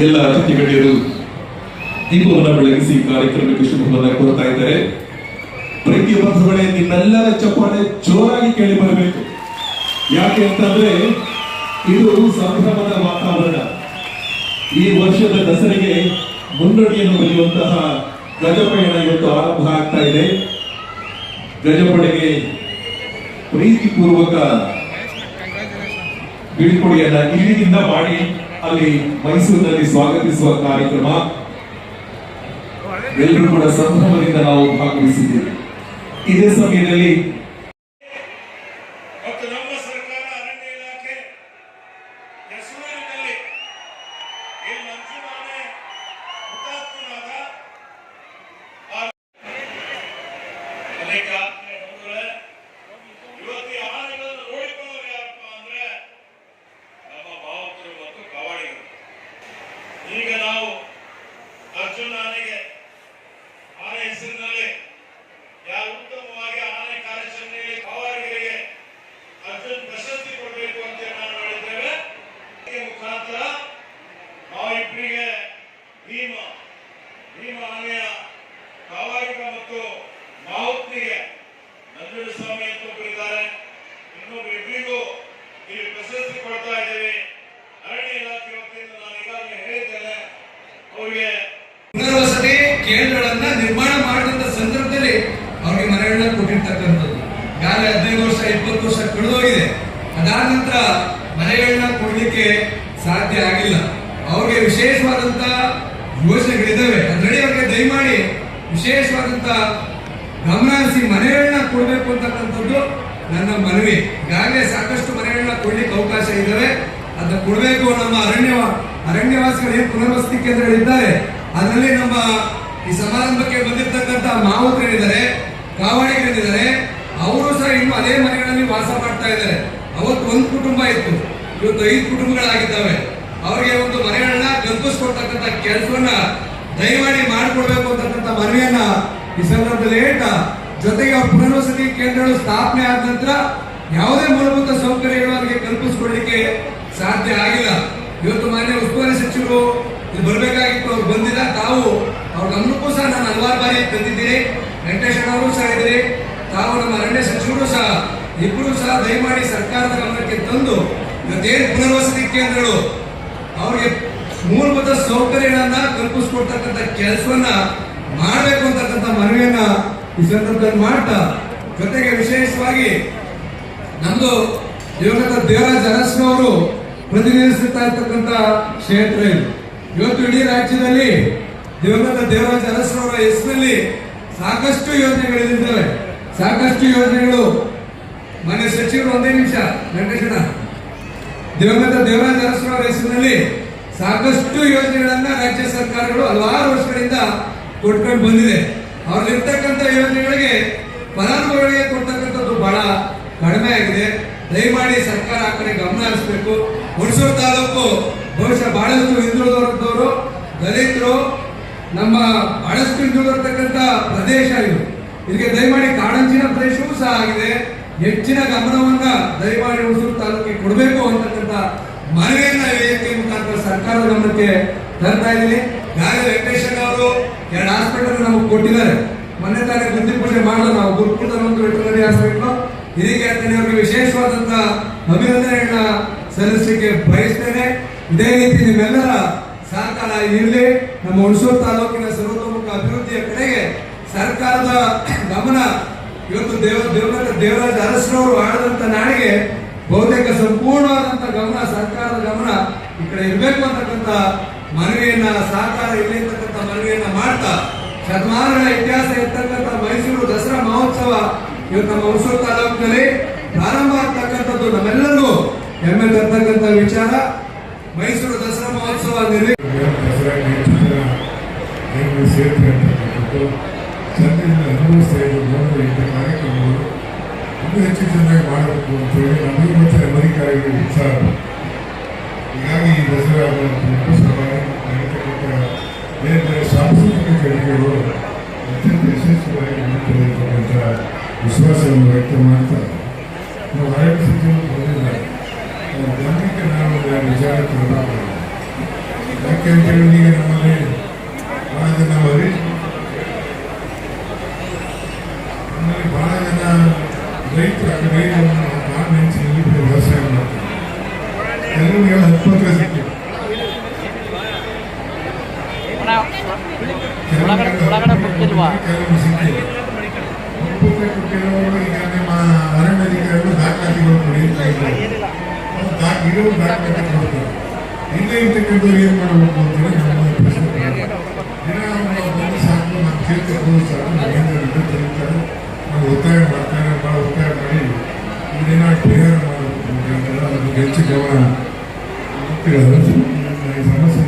ಎಲ್ಲ ಅತಿಥಿ ಗಣ್ಯರು ದೀಪವನ್ನು ಬೆಳಗಿಸಿ ಕಾರ್ಯಕ್ರಮಕ್ಕೆ ಶುಭವನ್ನು ಕೋರ್ತಾ ಇದ್ದಾರೆ. ಪ್ರೀತಿ ಬಂಧುಗಳೇ, ನಿಮ್ಮೆಲ್ಲರ ಚಪ್ಪಾಳೆ ಜೋರಾಗಿ ಕೇಳಿ ಬರಬೇಕು. ಯಾಕೆ ಅಂತಂದ್ರೆ, ಇದು ಸಂಭ್ರಮದ ವಾತಾವರಣ. ಈ ವರ್ಷದ ದಸರೆಗೆ ಮುನ್ನಡಿಯನ್ನು ಬರೆಯುವಂತಹ ಗಜಪಯಣ ಇವತ್ತು ಆರಂಭ ಆಗ್ತಾ ಇದೆ. ಗಜಪಡೆಗೆ ಪ್ರೀತಿಪೂರ್ವಕ ಬೀಳ್ಕೊಡಿಯನ್ನ ಇಲ್ಲಿಂದ ಮಾಡಿ ಅಲ್ಲಿ ಮೈಸೂರಿನಲ್ಲಿ ಸ್ವಾಗತಿಸುವ ಕಾರ್ಯಕ್ರಮ. ಎಲ್ಲರೂ ಕೂಡ ಸಂಭ್ರಮದಿಂದ ನಾವು ಭಾಗವಹಿಸಿದ್ದೇವೆ. ಇದೇ ಸಮಯದಲ್ಲಿ ಮತ್ತು ನಮ್ಮ ಸರ್ಕಾರ ಅರಣ್ಯ ಇಲಾಖೆ ಹೆಸರಿನಲ್ಲಿ ಈ ಮಂಜುನಾನೆ ಹುತಾತ್ಮನಾದ ಆ- ಅನೇಕ ಬಂಧುಗಳೇ, ಇವತ್ತು ಈ ಆನೆಗಳನ್ನು ನೋಡಿಕೊಳ್ಳೋರು ಯಾರಪ್ಪ ಅಂದ್ರೆ ನಮ್ಮ ಭಾವಕರು ಮತ್ತು ಕವಾಡಿಗರು ಈಗ ನಾವು ಅರ್ಜುನ ಆನೆಗೆ ಆನೆ ಹೆಸರಿನಲ್ಲಿ ಯಾರು ಉತ್ತಮವಾಗಿ ಆನೆ ಕಾರ್ಯಾಚರಣೆಯಲ್ಲಿ ಕವಾಡಿಗರಿಗೆ ಅರ್ಜುನ್ ಪ್ರಶಸ್ತಿ ಕೊಡಬೇಕು ಅಂತ ನಾವು ಮಾಡಿದ್ದೇವೆ ಈ ಮುಖಾಂತರ ನಾವಿಬ್ಬರಿಗೆ ಭೀಮ ಭೀಮ ಆನೆಯ ಕಾವಾರಿಕ ಮತ್ತು ಮಾವುತ್ನಿಗೆ ನಂಜುಂಡ ಸ್ವಾಮಿ ಅಂತ ಒಬ್ಬರಿದ್ದಾರೆ. ಇನ್ನೊಬ್ಬರು ಇಬ್ಬರಿಗೂ ಇಲ್ಲಿ ಪ್ರಶಸ್ತಿ ಕೊಡ್ತಾ ಇದ್ದೇವೆ. ಅರಣ್ಯ ಇಲಾಖೆ ವತಿಯಿಂದ ನಾನು ಈಗಾಗಲೇ ಹೇಳಿದ್ದೇನೆ, ಅವರಿಗೆ ಪುನರ್ವಸತಿ ಕೇಂದ್ರಗಳನ್ನ ನಿರ್ಮಾಣ ಮಾಡಿದಂತ ಸಂದರ್ಭದಲ್ಲಿ ಅವರಿಗೆ ಮನೆಗಳನ್ನ ಕೊಟ್ಟಿರ್ತಕ್ಕಂಥದ್ದು. ಯಾರು ಹದಿನೈದು ವರ್ಷ, ಇಪ್ಪತ್ತು ವರ್ಷ ಕಳೆದೋಗಿದೆ. ಅದಾದ ನಂತರ ಮನೆಗಳನ್ನ ಕೊಡಲಿಕ್ಕೆ ಸಾಧ್ಯ ಆಗಿಲ್ಲ. ಅವ್ರಿಗೆ ವಿಶೇಷವಾದಂತ ಯೋಜನೆಗಳಿದ್ದಾವೆ ಅದರಲ್ಲಿ ಅವ್ರಿಗೆ ದಯಮಾಡಿ ವಿಶೇಷವಾದಂತ ಗಮನ ಹರಿಸಿ ಮನೆಗಳನ್ನ ಕೊಡಬೇಕು ಅಂತಕ್ಕಂಥದ್ದು ನನ್ನ ಮನವಿ. ಈಗಾಗಲೇ ಸಾಕಷ್ಟು ಮನೆಗಳನ್ನ ಕೊಡ್ಲಿಕ್ಕೆ ಅವಕಾಶ ಇದ್ದಾವೆ ಅದನ್ನ ಕೊಡಬೇಕು ನಮ್ಮ ಅರಣ್ಯ, ಅರಣ್ಯವಾಸಿಗಳು ಏನು ಪುನರ್ವಸತಿ ಕೇಂದ್ರಗಳಿದ್ದಾರೆ ಅದರಲ್ಲಿ ನಮ್ಮ ಈ ಸಮಾರಂಭಕ್ಕೆ ಬಂದಿರತಕ್ಕಂತ ಮಾವುತರಿದ್ದಾರೆ ಕಾವಾಡಿಗಳಿದ್ದಾರೆ ಅವರು ಸಹ ಇನ್ನು ಅದೇ ಮನೆಗಳಲ್ಲಿ ವಾಸ ಮಾಡ್ತಾ ಇದ್ದಾರೆ. ಅವತ್ತು ಒಂದು ಕುಟುಂಬ ಇತ್ತು. ಇವತ್ತು ಐದು ಕುಟುಂಬಗಳಾಗಿದ್ದಾವೆ. ಅವರಿಗೆ ಒಂದು ಮನೆಗಳನ್ನ ಕಲ್ಪಿಸ್ಕೊಡ್ತಕ್ಕಂಥ ಕೆಲಸವನ್ನ ದಯಮಾಡಿ ಮಾಡಿಕೊಡ್ಬೇಕು ಅಂತಕ್ಕಂಥ ಮನವಿಯನ್ನ ಈ ಸಂದರ್ಭದಲ್ಲಿ ಹೇಳ್ತಾ, ಜೊತೆಗೆ ಪುನರ್ವಸತಿ ಕೇಂದ್ರಗಳು ಸ್ಥಾಪನೆ ಆದ ನಂತರ ಯಾವುದೇ ಮೂಲಭೂತ ಸೌಕರ್ಯಗಳು ಅವರಿಗೆ ಕಲ್ಪಿಸಿಕೊಡ್ಲಿಕ್ಕೆ ಸಾಧ್ಯ ಆಗಿಲ್ಲ. ಇವತ್ತು ಮಾನ್ಯ ಉಸ್ತುವಾರಿ ಸಚಿವರು ಬರಬೇಕಾಗಿತ್ತು, ಅವ್ರು ಬಂದಿಲ್ಲ. ತಾವು ಅವ್ರ ಗಮನಕ್ಕೂ ಸಹ ನಾನು ಹಲವಾರು ಬಾರಿ ತಂದಿದ್ದೀನಿ ವೆಂಕಟೇಶ್ವರ ಅವರು ಸಹ ಇದ್ದೀರಿ. ತಾವು ನಮ್ಮ ಅರಣ್ಯ ಸಚಿವರು ಸಹ ಇಬ್ಬರು ಸಹ ದಯಮಾಡಿ ಸರ್ಕಾರದ ಗಮನಕ್ಕೆ ತಂದು, ಇವತ್ತೇನು ಪುನರ್ವಸತಿ ಕೇಂದ್ರಗಳು ಅವ್ರಿಗೆ ಮೂಲಭೂತ ಸೌಕರ್ಯಗಳನ್ನ ಕಲ್ಪಿಸ್ಕೊಡ್ತಕ್ಕಂಥ ಕೆಲಸವನ್ನ ಮಾಡಬೇಕು ಅಂತಕ್ಕಂಥ ಮನವಿಯನ್ನ ಈ ಸಂದರ್ಭದಲ್ಲಿ ಮಾಡ್ತಾ ಜೊತೆಗೆ ವಿಶೇಷವಾಗಿ ನಮ್ದು ದಿವಂಗತ ದೇವರಾಜ್ ಅರಸ್ನ ಅವರು ಪ್ರತಿನಿಧಿಸುತ್ತಾ ಇರ್ತಕ್ಕಂಥ ಕ್ಷೇತ್ರ ಇದು. ಇವತ್ತು ಇಡೀ ರಾಜ್ಯದಲ್ಲಿ ದಿವಂಗತ ದೇವರಾಜ್ ಅರಸ್ನವರ ಹೆಸರಲ್ಲಿ ಸಾಕಷ್ಟು ಯೋಜನೆಗಳಿದ್ದಾವೆ ಸಾಕಷ್ಟು ಯೋಜನೆಗಳು. ಮನೆ ಸಚಿವರು ಒಂದೇ ನಿಮಿಷ, ವೆಂಕಟೇಶಣ್ಣ. ದಿವಂಗತ ದೇವರಾಜ ಅರಸರವರ ಹೆಸರಿನಲ್ಲಿ ಸಾಕಷ್ಟು ಯೋಜನೆಗಳನ್ನ ರಾಜ್ಯ ಸರ್ಕಾರಗಳು ಹಲವಾರು ವರ್ಷಗಳಿಂದ ಕೊಟ್ಕೊಂಡು ಬಂದಿದೆ. ಅವ್ರಲ್ಲಿರ್ತಕ್ಕಂಥ ಯೋಜನೆಗಳಿಗೆ ಫಲಾನುಭವಿಗಳಿಗೆ ಕೊಡ್ತಕ್ಕಂಥದ್ದು ಬಹಳ ಕಡಿಮೆ ಆಗಿದೆ. ದಯಮಾಡಿ ಸರ್ಕಾರ ಆ ಕಡೆ ಗಮನ ಹರಿಸಬೇಕು. ಹುಣಸೂರು ತಾಲೂಕು ಬಹುಶಃ ಬಹಳಷ್ಟು ಹಿಂದುಳಿದವರು ದಲಿತರು, ನಮ್ಮ ಬಹಳಷ್ಟು ಹಿಂದುಳಿದಿರ್ತಕ್ಕಂಥ ಪ್ರದೇಶ ಇದು. ಇದಕ್ಕೆ ದಯಮಾಡಿ ಕಾಡಂಚಿನ ಪ್ರದೇಶವೂ ಸಹ ಆಗಿದೆ. ಹೆಚ್ಚಿನ ಗಮನವನ್ನ ದಯಮಾಡಿ ಹೊಸೂರು ತಾಲೂಕಿಗೆ ಕೊಡಬೇಕು ಅಂತಕ್ಕಂಥ ಮನವಿಯನ್ನ ವೇದಿಕೆ ಮುಖಾಂತರ ಸರ್ಕಾರದ ಗಮನಕ್ಕೆ ತರ್ತಾ ಇದ್ದೀನಿ. ಈಗಾಗಲೇ ವೆಂಕಟೇಶನ್ ಅವರು ಎರಡು ಹಾಸ್ಪಿಟಲ್ ನಮಗೆ ಕೊಟ್ಟಿದ್ದಾರೆ. ಮೊನ್ನೆ ತಾನೇ ಬುದ್ಧಿ ಪೂಜೆ ಮಾಡಲು ನಾವು ಗುರುಕುಲದ ಒಂದು ವೆಟರ್ನರಿ ಹಾಸ್ಪಿಟಲ್. ಹೀಗೆ ಅಂತಾನೆ ಅವರಿಗೆ ವಿಶೇಷವಾದಂತ ಅಭಿನಂದನೆಗಳನ್ನ ಸಲ್ಲಿಸಲಿಕ್ಕೆ ಬಯಸ್ತೇನೆ. ಇದೇ ರೀತಿ ನಿಮ್ಮೆಲ್ಲರ ಸಹಕಾರ ಇರಲಿ. ನಮ್ಮ ಹುಣಸೂರು ತಾಲೂಕಿನ ಸರ್ವತೋಮುಖ ಅಭಿವೃದ್ಧಿಯ ಕಡೆಗೆ ಸರ್ಕಾರದ ಗಮನ ಇವತ್ತು ದೇವ ದೇವರ ದೇವರಾಜ ಅರಸರವರು ಆಡದಂತ ನಾಡಿಗೆ ಬಹುತೇಕ ಸಂಪೂರ್ಣವಾದಂತ ಗಮನ, ಸರ್ಕಾರದ ಗಮನ ಈ ಕಡೆ ಇರಬೇಕು ಅಂತಕ್ಕಂಥ ಮನವಿಯನ್ನ, ಸಹಕಾರ ಇಲ್ಲಿ ಇರ್ತಕ್ಕಂಥ ಮನವಿಯನ್ನ ಮಾಡ್ತಾ, ಶತಮಾನಗಳ ಇತಿಹಾಸ ಇರ್ತಕ್ಕಂಥ ಮೈಸೂರು ದಸರಾ ಮಹೋತ್ಸವ ಇವತ್ತು ನಮ್ಮ ಹೊಸೂರು ತಾಲೂಕಿನಲ್ಲಿ ಪ್ರಾರಂಭ ಆಗ್ತಕ್ಕಂಥದ್ದು ನಮ್ಮೆಲ್ಲರಿಗೂ ಹೆಮ್ಮೆ ತರ್ತಕ್ಕಂಥ ವಿಚಾರ. ಮೈಸೂರು ದಸರಾ ಮಹೋತ್ಸವ ನಿರ್ವಹಣೆ ಜನರಿಂದ ಅನುಭವಿಸ್ತಾ ನೋಡಿದ್ರೆ ಇಂಥ ಕಾರ್ಯಕ್ರಮಗಳು ಇನ್ನೂ ಹೆಚ್ಚು ಚೆನ್ನಾಗಿ ಮಾಡಬೇಕು ಅಂತೇಳಿ ನಮಗೆ ಮತ್ತು ಅಮೆರಿಕಾರಿಗೆ ಉತ್ಸಾಹ ಹೀಗಾಗಿ ಈ ದಸರಾ ಸಭೆ ನಡೀತಕ್ಕಂಥ ಬೇರೆ ಬೇರೆ ಸಾಂಸ್ಕೃತಿಕ ಚಟುವಟಿಕೆಗಳು ಅತ್ಯಂತ ಯಶಸ್ವಿಯಾಗಿ ನಡೀತದೆ ಅಂತಕ್ಕಂಥ ವಿಶ್ವಾಸವನ್ನು ವ್ಯಕ್ತ ಮಾಡ್ತಾರೆ ನಾವು ಅರಣ್ಯ ಸಚಿವರು ಅವ್ರ ಗಮನಕ್ಕೆ ನಾವು ವಿಚಾರ ತರಬೇಕು ಯಾಕೆ ಅಂತ ಹೇಳಿದ್ರೆ ಈಗ ನಮ್ಮಲ್ಲಿ ಅರಣ್ಯಾಧಿಕಾರಿಗಳು ದಾಖಲಾತಿಗಳು ದಾ ಇರೋ ದಾಖಲಾತಿ ಕೊಡ್ತಾರೆ ಏನು ಮಾಡಬೇಕು ಅಂತೇಳಿ ನಮ್ಮ ಪ್ರಶ್ನೆ ದಿನ ನಾವು ಒತ್ತಾಯ ಮಾಡ್ತಾರೆ ಭಾಳ ಒತ್ತಾಯ ಮಾಡಿ ಇದನ್ನ ಪರಿಹಾರ ಮಾಡಬೇಕು ಅಂತ ಹೇಳ್ತಾರೆ. ಹೆಚ್ಚು ಗಮನ grande, mas mesmo assim